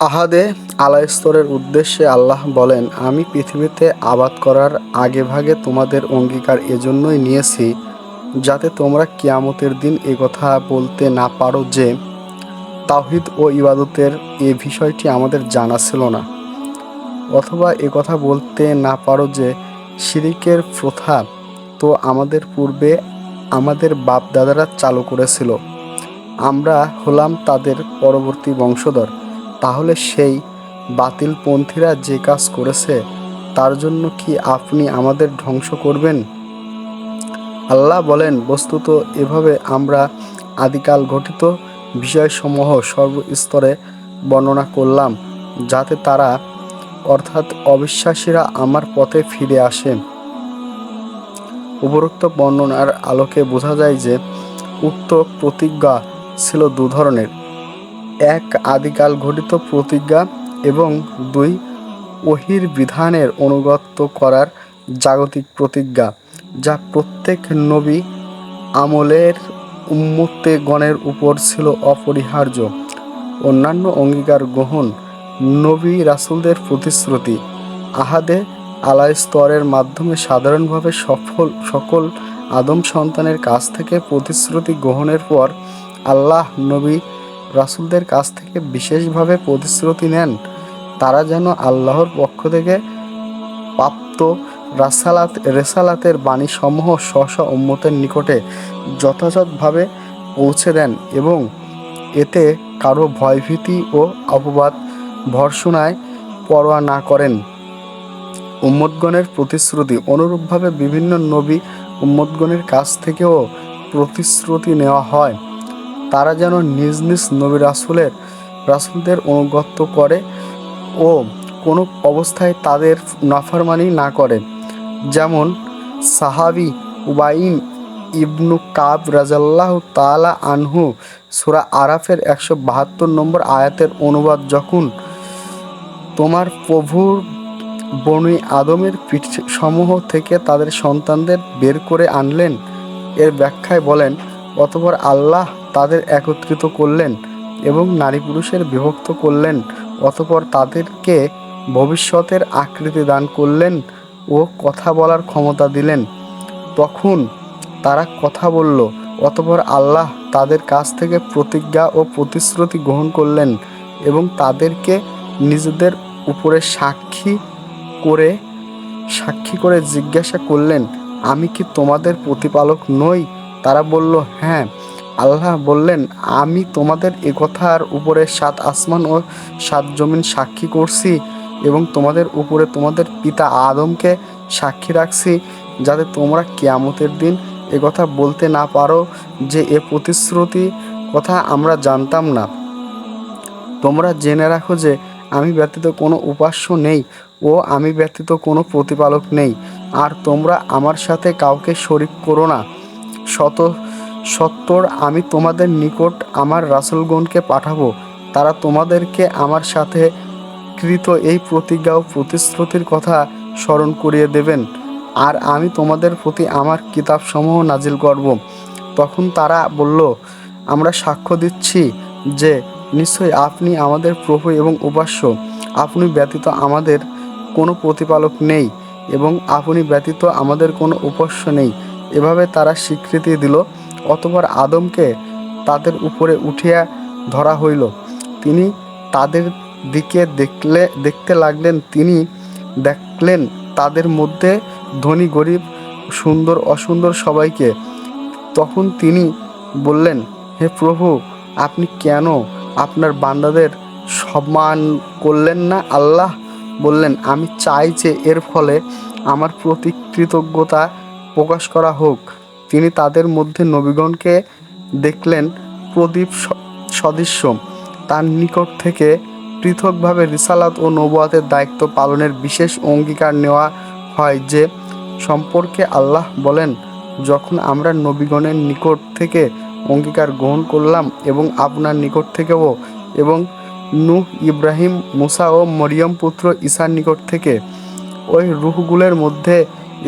আহাদে আলাইস্তরের উদ্দেশ্যে আল্লাহ বলেন, আমি পৃথিবীতে আবাদ করার আগেভাগে তোমাদের অঙ্গীকার এজন্যই নিয়েছি, যাতে তোমরা কিয়ামতের দিন এ কথা বলতে না পারো যে তাহিদ ও ইবাদতের এ বিষয়টি আমাদের জানা ছিল না। অথবা এ কথা বলতে না পারো যে, শিরিকের প্রথা তো আমাদের পূর্বে আমাদের বাপ দাদারা চালু করেছিল। আমরা হলাম তাদের পরবর্তী বংশধর। তাহলে সেই বাতিলপন্থীরা যে কাজ করেছে, তার জন্য কি আপনি আমাদের ধ্বংস করবেন? আল্লাহ বলেন, বস্তুত এভাবে আমরা আদিকাল ঘটিত বিষয়সমূহ সর্বস্তরে বর্ণনা করলাম, যাতে তারা, অর্থাৎ অবিশ্বাসীরা আমার পথে ফিরে আসে। উপরোক্ত বর্ণনার আলোকে বোঝা যায় যে, উক্ত প্রতিজ্ঞা ছিল দু ধরনের এক আদিকাল ঘটিত প্রতিজ্ঞা এবং দুই ওহির বিধানের অনুগত করার জাগতিক প্রতিজ্ঞা, যা প্রত্যেক নবী আমলের উম্মতেগণের উপর ছিল অপরিহার্য। অন্যান্য অঙ্গীকার গ্রহণ, নবী রাসুলদের প্রতিশ্রুতি, আহাদে আলাই স্তরের মাধ্যমে সাধারণভাবে সফল, সকল আদম সন্তানের কাছ থেকে প্রতিশ্রুতি গ্রহণের পর আল্লাহ নবী রাসুলদের কাছ থেকে বিশেষভাবে প্রতিশ্রুতি নেন, তারা যেন আল্লাহর পক্ষ থেকে প্রাপ্ত রাসালাত, রেসালাতের বাণীসমূহ স্ব স্ব উম্মতের নিকটে যথাযথভাবে পৌঁছে দেন এবং এতে কারও ভয়ভীতি ও অপবাদ ভর্সনায় পরোয়া না করেন। উম্মতগণের প্রতিশ্রুতি অনুরূপভাবে বিভিন্ন নবী উম্মদগণের কাছ থেকেও প্রতিশ্রুতি নেওয়া হয়। তারা যেন নিজ নিজ নবী রাসুলের, রাসুলদের অনুগত্য করে ও কোনো অবস্থায় তাদের নাফরমানি না করে। যেমন সাহাবি উবাইন ইবনু কাব রাজাল্লাহ তালা আনহু সুরা আরাফের একশো বাহাত্তর নম্বর আয়াতের অনুবাদ যখন তোমার প্রভুর বনি আদমের পিঠ সমূহ থেকে তাদের সন্তানদের বের করে আনলেন, এর ব্যাখ্যায় বলেন, অতপর আল্লাহ তাদের একত্রিত করলেন এবং নারী পুরুষের বিভক্ত করলেন, অতপর তাদেরকে ভবিষ্যতের আকৃতি দান করলেন ও কথা বলার ক্ষমতা দিলেন। তখন তারা কথা বলল, অতপর আল্লাহ তাদের কাছ থেকে প্রতিজ্ঞা ও প্রতিশ্রুতি গ্রহণ করলেন এবং তাদেরকে নিজেদের উপরে সাক্ষী করে সাক্ষী করে জিজ্ঞাসা করলেন, আমি কি তোমাদের প্রতিপালক নই? তারা বলল হ্যাঁ। আল্লাহ বললেন, আমি তোমাদের একথার উপরে সাত আসমান ও সাত জমিন সাক্ষী করছি এবং তোমাদের উপরে তোমাদের পিতা আদমকে সাক্ষী রাখছি, যাতে তোমরা কেয়ামতের দিন এ কথা বলতে না পারো যে এ প্রতিশ্রুতি কথা আমরা জানতাম না। তোমরা জেনে রাখো যে আমি ব্যতীত কোনো উপাস্য নেই ও আমি ব্যতীত কোনো প্রতিপালক নেই। আর তোমরা আমার সাথে কাউকে শরিক করো না। শত সত্তর, আমি তোমাদের নিকট আমার রাসুলগণকে পাঠাবো। তারা তোমাদেরকে আমার সাথে কৃত এই প্রতিজ্ঞা ও প্রতিশ্রুতির কথা স্মরণ করিয়ে দেবেন। আর আমি তোমাদের প্রতি আমার কিতাবসমূহ নাজিল করব। তখন তারা বলল, আমরা সাক্ষ্য দিচ্ছি যে নিশ্চয়ই আপনি আমাদের প্রভু এবং উপাস্য। আপনি ব্যতীত আমাদের কোনো প্রতিপালক নেই এবং আপনি ব্যতীত আমাদের কোনো উপাস্য নেই। এভাবে তারা স্বীকৃতি দিল। অতপর আদমকে তাদের উপরে উঠিয়া ধরা হইল। তিনি তাদের দিকে দেখলে, দেখতে লাগলেন, তিনি দেখলেন তাদের মধ্যে ধনী, গরিব, সুন্দর, অসুন্দর সবাইকে। তখন তিনি বললেন, হে প্রভু, আপনি কেন আপনার বান্দাদের সম্মান করলেন না? আল্লাহ বললেন, আমি চাই যে এর ফলে আমার প্রতি কৃতজ্ঞতা প্রকাশ করা হোক। তিনি তাদের মধ্যে নবীগণকে দেখলেন প্রদীপ সদৃশ্য। তার নিকট থেকে পৃথকভাবে রিসালাত ও নবুয়াতের দায়িত্ব পালনের বিশেষ অঙ্গীকার নেওয়া হয় যে সম্পর্কে আল্লাহ বলেন, যখন আমরা নবীগণের নিকট থেকে অঙ্গীকার গ্রহণ করলাম এবং আপনার নিকট থেকেও এবং নূহ ইব্রাহিম, মুসা ও মরিয়ম পুত্র ঈশার নিকট থেকে, ওই রুহগুলোর মধ্যে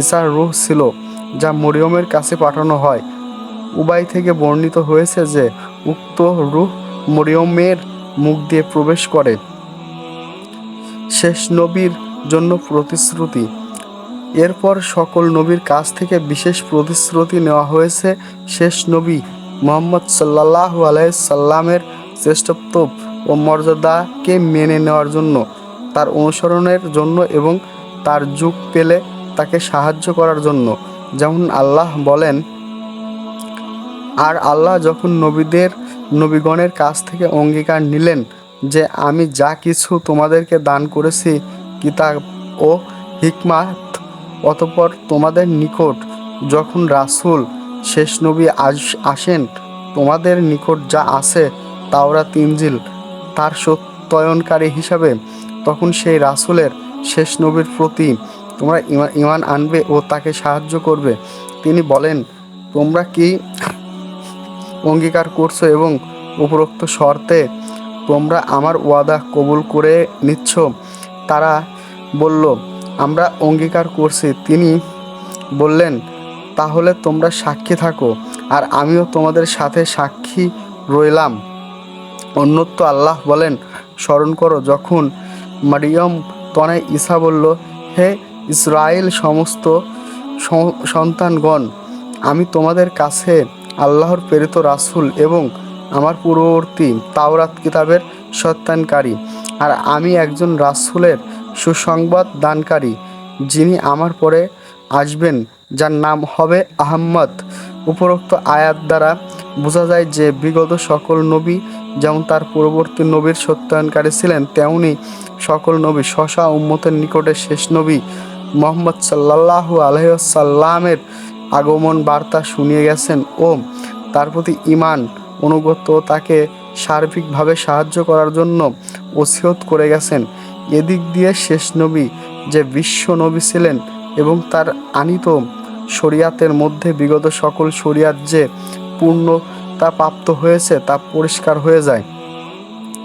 ঈশার রুহ ছিল। যা মরিয়মের কাছে পাঠানো হয়। উবাই থেকে বর্ণিত হয়েছে যে, উক্ত রুহ মরিয়মের মুখ দিয়ে প্রবেশ করে। শেষ নবীর জন্য প্রতিশ্রুতি। এরপর সকল নবীর কাছ থেকে বিশেষ প্রতিশ্রুতি নেওয়া হয়েছে শেষ নবী মোহাম্মদ সাল্লাহ আলাইসাল্লামের শ্রেষ্ঠত্ব ও মর্যাদাকে মেনে নেওয়ার জন্য, তার অনুসরণের জন্য এবং তার যুগ পেলে তাকে সাহায্য করার জন্য। যেমন আল্লাহ বলেন, আর আল্লাহ যখন নবীদের, নবীগণের কাছ থেকে অঙ্গীকার নিলেন যে আমি যা কিছু তোমাদেরকে দান করেছি, কিতাব ও হিকমাত অতপর তোমাদের নিকট, যখন রাসূল, শেষ নবী আস- আসেন, তোমাদের নিকট যা আছে তাওরা তিনজিল তার সত্যায়নকারী হিসাবে, তখন সেই রাসূলের শেষ নবীর প্রতি তোমরা ইমা- ইমান আনবে ও তাকে সাহায্য করবে। তিনি বলেন, তোমরা কি অঙ্গীকার করছ এবং উপরোক্ত শর্তে তোমরা আমার ওয়াদা কবুল করে নিচ্ছ? তারা বলল, আমরা অঙ্গীকার করছি। তিনি বললেন, তাহলে তোমরা সাক্ষী থাকো আর আমিও তোমাদের সাথে সাক্ষী রইলাম। অন্যত্র আল্লাহ বলেন, স্মরণ করো, যখন মারিয়ম তনায় ঈসা বলল, হে ইসরায়েল সমস্ত সন্তানগণ, আমি তোমাদের কাছে আল্লাহর প্রেরিত রাসূল এবং আমার পূর্ববর্তী তাওরাত কিতাবের সত্যায়নকারী আর আমি একজন রাসূলের সুসংবাদ দানকারী, যিনি আমার পরে আসবেন, যার নাম হবে আহম্মদ। উপরোক্ত আয়াত দ্বারা বোঝা যায় যে বিগত সকল নবী যেমন তার পূর্ববর্তী নবীর সত্যায়নকারী ছিলেন, তেমনি সকল নবী শশা উম্মতের নিকটে শেষ নবী মোহাম্মদ সাল্লাল্লাহু আলহ্লামের আগমন বার্তা শুনিয়ে গেছেন ও তার প্রতি ইমান অনুগত তাকে সার্বিকভাবে সাহায্য করার জন্য ওসিয়ত করে গেছেন। এদিক দিয়ে শেষ নবী যে বিশ্ব নবী ছিলেন এবং তার আনিত শরিয়াতের মধ্যে বিগত সকল শরিয়াত যে পূর্ণতা প্রাপ্ত হয়েছে তা পরিষ্কার হয়ে যায়।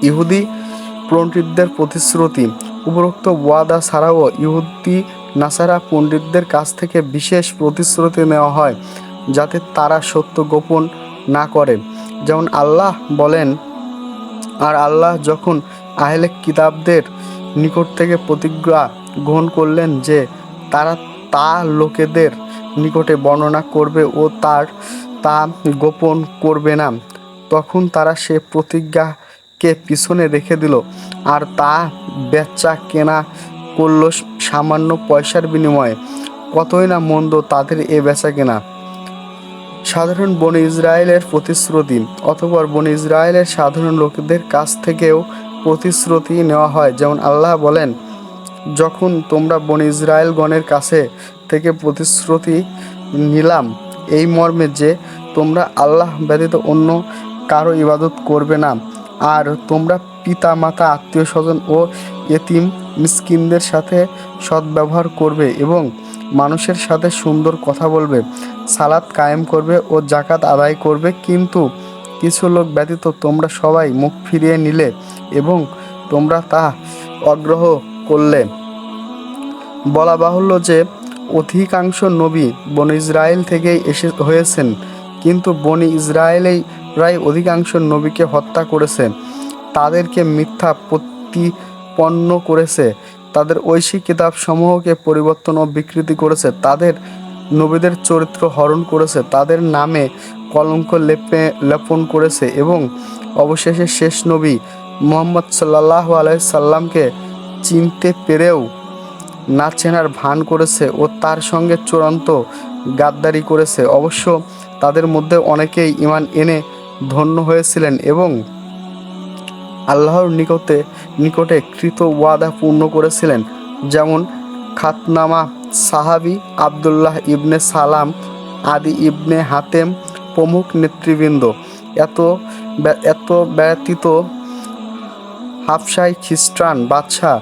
ইহুদি পণ্ডিতদের প্রতিশ্রুতি, উপরোক্ত ওয়াদা ছাড়াও ইহুদি নাসারা পণ্ডিতদের কাছ থেকে বিশেষ প্রতিশ্রুতি নেওয়া হয়, যাতে তারা সত্য গোপন না করে। যেমন আল্লাহ বলেন, আর আল্লাহ যখন আহলে কিতাবদের নিকট থেকে প্রতিজ্ঞা গ্রহণ করলেন যে তারা তা লোকেদের নিকটে বর্ণনা করবে ও তার তা গোপন করবে না, তখন তারা সে প্রতিজ্ঞাকে পিছনে রেখে দিল। আর তা বেচা কেনা করল সামান্য পয়সার বিনিময়ে কতই না মন্দ তাদের এ বেচা কেনা। সাধারণ বনে ইসরায়েলের প্রতিশ্রুতি অথবা বনে ইসরায়েলের সাধারণ লোকদের কাছ থেকেও প্রতিশ্রুতি নেওয়া হয়। যেমন আল্লাহ বলেন, যখন তোমরা বনে ইসরায়েলগণের কাছে থেকে প্রতিশ্রুতি নিলাম, এই মর্মে যে তোমরা আল্লাহ ব্যতীত অন্য কারও ইবাদত করবে না। আর তোমরা পিতা মাতা আত্মীয় স্বজন ও এতিম মিসকিনদের সাথে সদ্ব্যবহার করবে এবং মানুষের সাথে সুন্দর কথা বলবে, সালাত কায়েম করবে ও জাকাত আদায় করবে। কিন্তু কিছু লোক ব্যতীত তোমরা সবাই মুখ ফিরিয়ে নিলে এবং তোমরা তা অগ্রহ করলে। বলা বাহুল্য যে, অধিকাংশ নবী বন ইসরায়েল থেকেই এসে হয়েছেন, কিন্তু বনি ইসরায়েলেই প্রায় অধিকাংশ নবীকে হত্যা করেছে। তাদেরকে মিথ্যা প্রতিপন্ন করেছে। তাদের ঐশী কিতাব সমূহকে পরিবর্তন ও বিকৃতি করেছে। তাদের নবীদের চরিত্র হরণ করেছে। তাদের নামে কলঙ্ক লেপে, লেপন করেছে এবং অবশেষে শেষ নবী মোহাম্মদ সাল্লাহ আলাইসাল্লামকে চিনতে পেরেও না চেনার ভান করেছে ও তার সঙ্গে চূড়ান্ত গাদ্দারি করেছে। অবশ্য তাদের মধ্যে অনেকেই ইমান এনে ধন্য হয়েছিলেন এবং আল্লাহর নিকটে নিকটে কৃত ওয়াদা পূর্ণ করেছিলেন, যেমন খাতনামা সাহাবি আবদুল্লাহ ইবনে সালাম, আদি ইবনে হাতেম প্রমুখ নেতৃবৃন্দ। এত এত ব্যতীত হাফসাই খ্রিস্টান বাদশাহ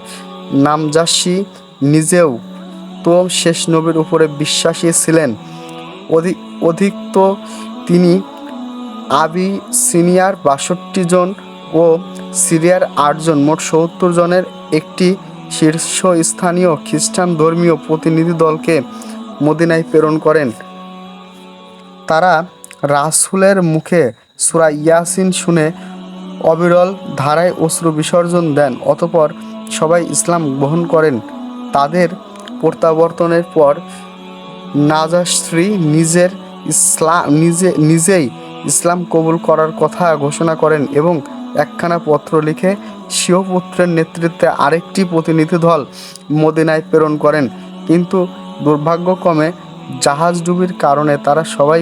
নামজাসি নিজেও তো শেষ নবীর উপরে বিশ্বাসী ছিলেন। অধিক অধিক তো তিনি আবি সিনিয়র বাষট্টি জন ও সিরিয়ার আটজন মোট সত্তর জনের একটি শীর্ষস্থানীয় খ্রিস্টান ধর্মীয় প্রতিনিধি দলকে মদিনায় প্রেরণ করেন। তারা রাসূলের মুখে সূরা ইয়াসিন শুনে অবিরল ধারায় অশ্রু বিসর্জন দেন, অতপর সবাই ইসলাম গ্রহণ করেন। তাদের প্রত্যাবর্তনের পর নাজাশ্রী নিজের ইসলাম নিজে নিজেই ইসলাম কবুল করার কথা ঘোষণা করেন এবং একখানা পত্র লিখে স্বীয় পুত্রের নেতৃত্বে আরেকটি প্রতিনিধি দল মদিনায় প্রেরণ করেন। কিন্তু দুর্ভাগ্যক্রমে জাহাজডুবির কারণে তারা সবাই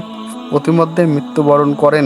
প্রতিমধ্যে মৃত্যুবরণ করেন।